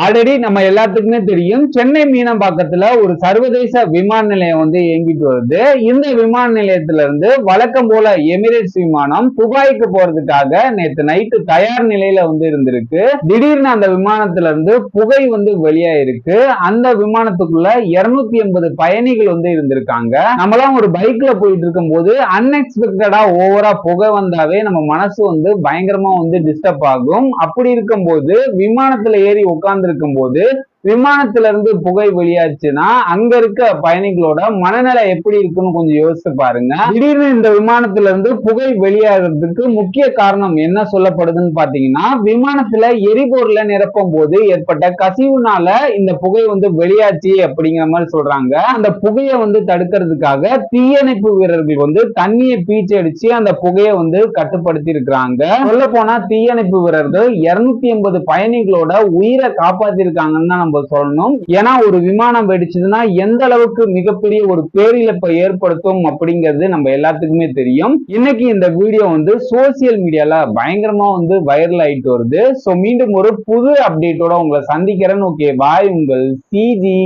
Already நம்ம எல்லாத்துக்குமே தெரியும். சென்னை மீனம்பாக்கத்துல ஒரு சர்வதேச விமான நிலையம் வந்து இயங்கிட்டு வருது. இந்த விமான நிலையத்துல இருந்து வழக்கம் போல எமிரேட்ஸ் விமானம் துபாய்க்கு போறதுக்காக நேத்து நைட்டு தயார் நிலையில வந்து இருந்திருக்கு. திடீர்னு அந்த விமானத்துல இருந்து புகை வந்து வெளியாயிருக்கு. அந்த விமானத்துக்குள்ள இருநூத்தி எண்பது பயணிகள் வந்து இருந்திருக்காங்க. நம்மளாம் ஒரு பைக்ல போயிட்டு இருக்கும் போது அன்எக்ஸ்பெக்டடா ஓவரா புகை வந்தாவே நம்ம மனசு வந்து பயங்கரமா வந்து டிஸ்டர்ப் ஆகும். அப்படி இருக்கும்போது விமானத்துல ஏறி உட்கார்ந்து இருக்கும் போது விமானத்துல இருந்து புகை வெளியாச்சுன்னா அங்க இருக்க பயணிகளோட மனநிலை எப்படி இருக்குன்னு கொஞ்சம் யோசிச்சு பாருங்க. திடீர்னு இந்த விமானத்துல இருந்து புகை வெளியாகிறதுக்கு முக்கிய காரணம் என்ன சொல்லப்படுதுன்னு பாத்தீங்கன்னா விமானத்துல எரிபொருளை நிரப்பும் போது ஏற்பட்ட கசிவுனால இந்த புகை வந்து வெளியாச்சு அப்படிங்கிற மாதிரி சொல்றாங்க. அந்த புகையை வந்து தடுக்கிறதுக்காக தீயணைப்பு வீரர்கள் வந்து தண்ணியை பீச்சு அடிச்சு அந்த புகையை வந்து கட்டுப்படுத்தி இருக்கிறாங்க சொல்ல போனா தீயணைப்பு வீரர்கள் இருநூத்தி எண்பது பயணிகளோட உயிரை காப்பாத்திருக்காங்கன்னு தான் நம்ம சொல்லணும். ஏன்னா ஒரு விமானம் வெடிச்சதுன்னா எந்த அளவுக்கு மிகப்பெரிய ஒரு பேரிழப்பை ஏற்படுத்தும் அப்படிங்கிறது நம்ம எல்லாத்துக்குமே தெரியும். இன்னைக்கு இந்த வீடியோ வந்து சோசியல் மீடியால பயங்கரமா வந்து வைரல் ஆயிட்டு வருது. ஸோ மீண்டும் ஒரு புது அப்டேட்டோட உங்களை சந்திக்கிறேன். ஓகே பாய் உங்கள் சிஜி